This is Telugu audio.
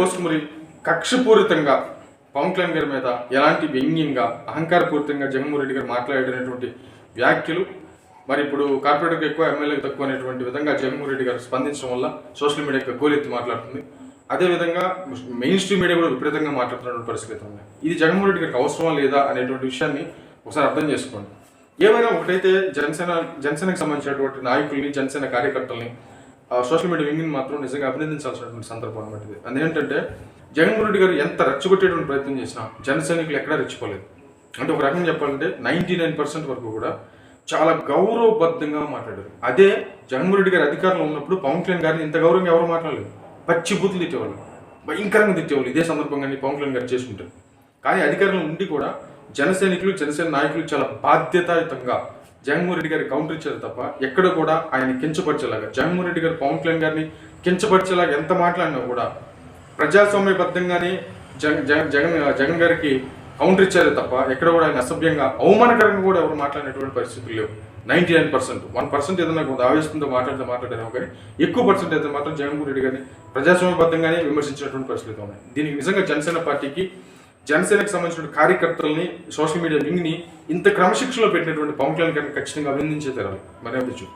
కోసం కక్షపూరితంగా పవన్ కళ్యాణ్ గారి మీద ఎలాంటి వ్యంగ్యంగా అహంకారపూరితంగా జగన్మోహన్ రెడ్డి గారు మాట్లాడినటువంటి వ్యాఖ్యలు మరి ఇప్పుడు కార్పొరేటర్కి ఎక్కువ ఎమ్మెల్యేకి తక్కువ అనేటువంటి విధంగా జగన్మోహన్ రెడ్డి గారు స్పందించడం వల్ల సోషల్ మీడియా గోలెత్తి మాట్లాడుతుంది. అదేవిధంగా మెయిన్ స్ట్రీమ్ మీడియా కూడా విపరీతంగా మాట్లాడుతున్నటువంటి పరిస్థితి ఉంది. ఇది జగన్మోహన్ రెడ్డి గారికి అవసరమా లేదా అనేటువంటి విషయాన్ని ఒకసారి అర్థం చేసుకోండి. ఏమైనా ఒకటైతే జనసేన జనసేనకు సంబంధించినటువంటి నాయకుల్ని జనసేన కార్యకర్తల్ని సోషల్ మీడియా వింగ్ని మాత్రం నిజంగా అభినందించాల్సినటువంటి సందర్భం అనమాట ఇది. అదేంటంటే జగన్మోహన్ రెడ్డి గారు ఎంత రెచ్చగొట్టేటువంటి ప్రయత్నం చేసినా జన సైనికులు ఎక్కడా రెచ్చిపోలేదు. అంటే ఒక రకంగా చెప్పాలంటే నైంటీ నైన్ పర్సెంట్ వరకు కూడా చాలా గౌరవబద్ధంగా మాట్లాడారు. అదే జగన్మోహన్ రెడ్డి గారి అధికారంలో ఉన్నప్పుడు పవన్ కళ్యాణ్ గారిని ఇంత గౌరవంగా ఎవరు మాట్లాడలేదు. పచ్చి బూతులు తిట్టేవాళ్ళు. భయంకరంగా తిట్టేవాళ్ళు ఇదే సందర్భంగానే పవన్ కళ్యాణ్ గారు చేసుకుంటారు కానీ అధికారంలో ఉండి కూడా జనసైనికులు జనసేన నాయకులు చాలా బాధ్యతాయుతంగా జగన్మోహన్ రెడ్డి గారి కౌంటర్ ఇచ్చారు తప్ప ఎక్కడ కూడా ఆయన కించపరిచేలాగా జగన్మోహన్ రెడ్డి గారు పవన్ కళ్యాణ్ గారిని కించపరిచేలాగా ఎంత మాట్లాడినా కూడా ప్రజాస్వామ్యబద్ధంగానే జగన్ జగన్ జగన్ జగన్ గారికి కౌంటర్ ఇచ్చారు తప్ప ఎక్కడ కూడా ఆయన అసభ్యంగా అవమానకరంగా కూడా ఎవరు మాట్లాడినటువంటి పరిస్థితులు లేవు. Ninety nine percent one percent ఏదైనా కొంత ఆవేశంతో మాట్లాడితే మాట్లాడారేమో కానీ ఎక్కువ పర్సెంట్ అయితే మాత్రం జగన్మోహన్ రెడ్డి గారిని ప్రజాస్వామ్యబద్ధంగానే విమర్శించినటువంటి పరిస్థితులు ఉన్నాయి. దీనికి నిజంగా జనసేన పార్టీకి జనసేనకు సంబంధించిన కార్యకర్తల్ని సోషల్ మీడియా వింగ్ని ఇంత క్రమశిక్షణలో పెట్టినటువంటి పవన్ కళ్యాణ్ గారిని ఖచ్చితంగా అభినందించే తెరాలి. మరి అభిచు